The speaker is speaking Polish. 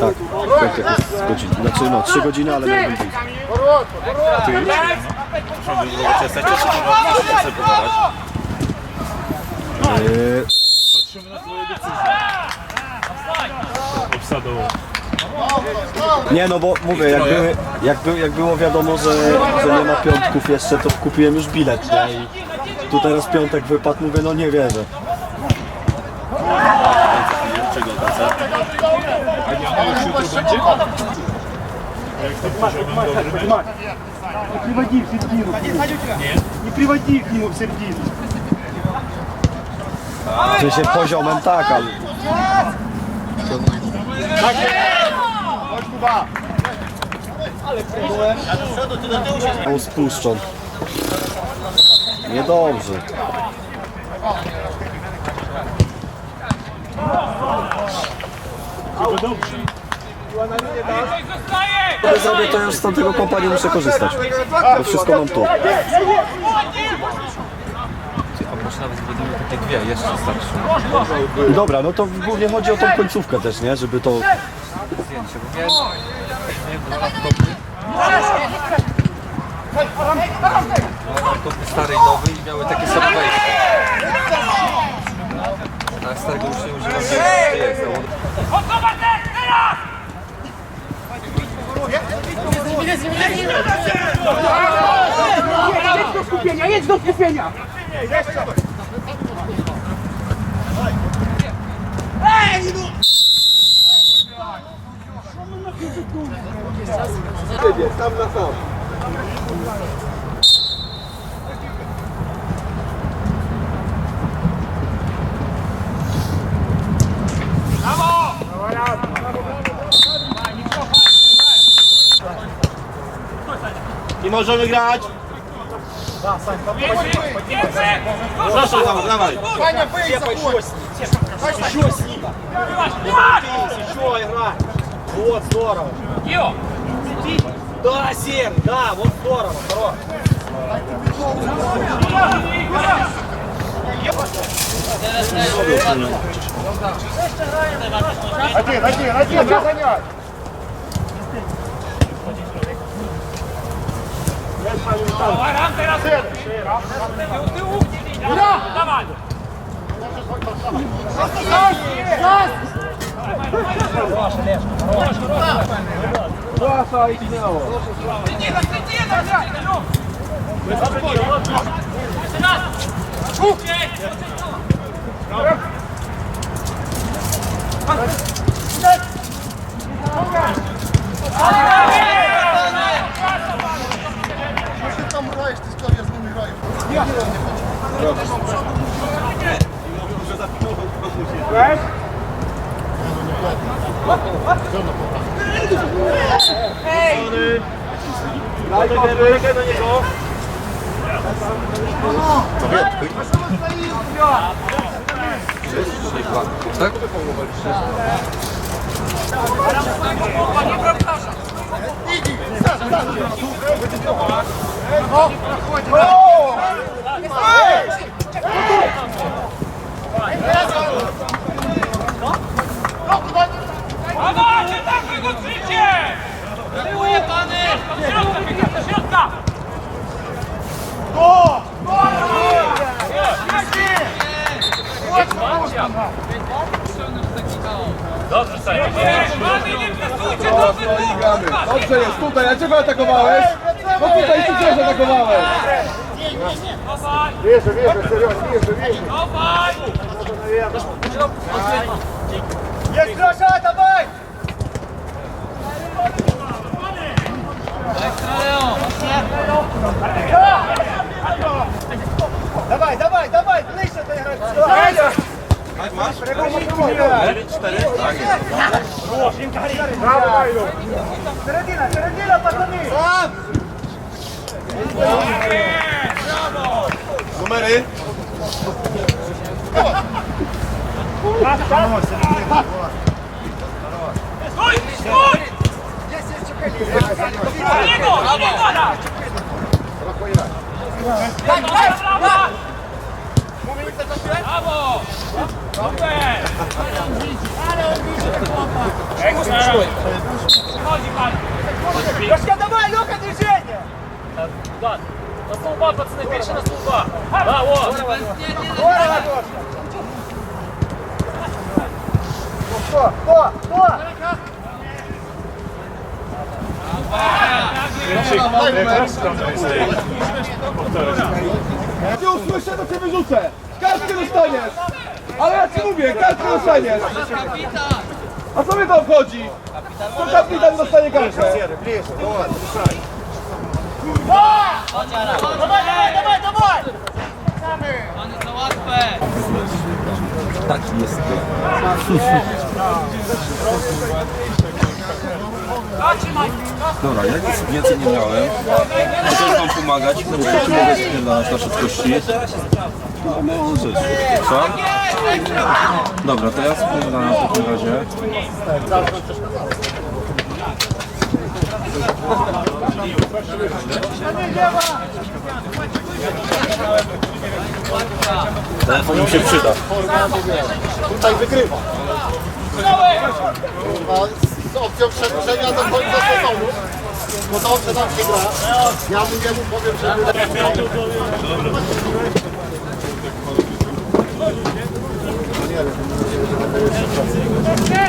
Tak, jest z godziny. Znaczy no, 3 godziny, ale miałbym być. Patrzymy na twoje decyzje. Obsadowo. Nie no bo mówię, jak, były, jak, by, jak było wiadomo, że, że nie ma piątków jeszcze, to kupiłem już bilet, nie? I tu teraz piątek wypadł, mówię, no nie wierzę. A nie, a już jutro będzie? A jak to poziom dobry będzie? Не приводи в середину. Не приводи их к нему в середину. W sensie poziomem tak, ale on spuszczą. Niedobrze. Tylko dobrze. Zrobię to już z tamtego kompa nie muszę korzystać. Bo wszystko mam tu. A może nawet miał takie dwie, jeszcze starsze. Dobra, no to głównie chodzi o tą końcówkę też, nie? Żeby to... Zdjęcie, bo miałem, miałem dwa laptopy. Laptopy stary i nowy i miały takie same wejście. A starego już nie używam, nie wiem gdzie jest on- Jedź do skupienia, jedź do skupienia! I możemy grać. Proszę, dawaj, dawaj. Ваня, бей, заходь! Еще с ним! Еще играй! Вот, здорово! Да, Сер, да, вот здорово, хорош! Один, один, один, не занять! Давай, рам, ты раз. Ты Куда? Давай. Раз, раз. Хорош, Олеж. Хорош, хорош. Да, Сай, иди на его. Следи, да, следи, да, блядь. Раз. Ух. Rękę do niego! Tak? Dawajcie, tak go trzycie! Tyłuje pany! Do środka, biegnie do środka! Dobrze, nie presujcie, to wy Dobrze jest, tutaj, a czego atakowałeś? No tutaj ty też atakowałeś. Wierzę, wierzę, serio, wierzę, wierzę. Dawaj! Jest grosza, dawaj! Dawaj, dawaj, dawaj, bliżej tej hrabicy! Masz? 4, 4? Tak jest. Brawo, Ajlu! No. Seredina, seredina, panowie! Numery? Stój, stój! Do niego, do niego! Brawo! Brawo! Brawo! Super! To, to, to! Jak cię usłyszę, to cię wyrzucę! Kartkę dostaniesz! Ale ja ci mówię, kartkę dostaniesz! A co mnie to obchodzi? To kapitan dostanie kartkę! Dawaj, dawaj, dawaj! On jest za! Dobra, ja nic więcej nie miałem. Chcesz wam pomagać? No, czy mogę spierdalać na szybkości? No możesz. Co? Dobra, to ja spierdalam w takim razie. Telefon mi się przyda. Tutaj wygrywa. Kurwa, z opcją przedłużenia do końca sezonu. Bo dobrze nam się gra. Ja mu jemu powiem, że... Ej!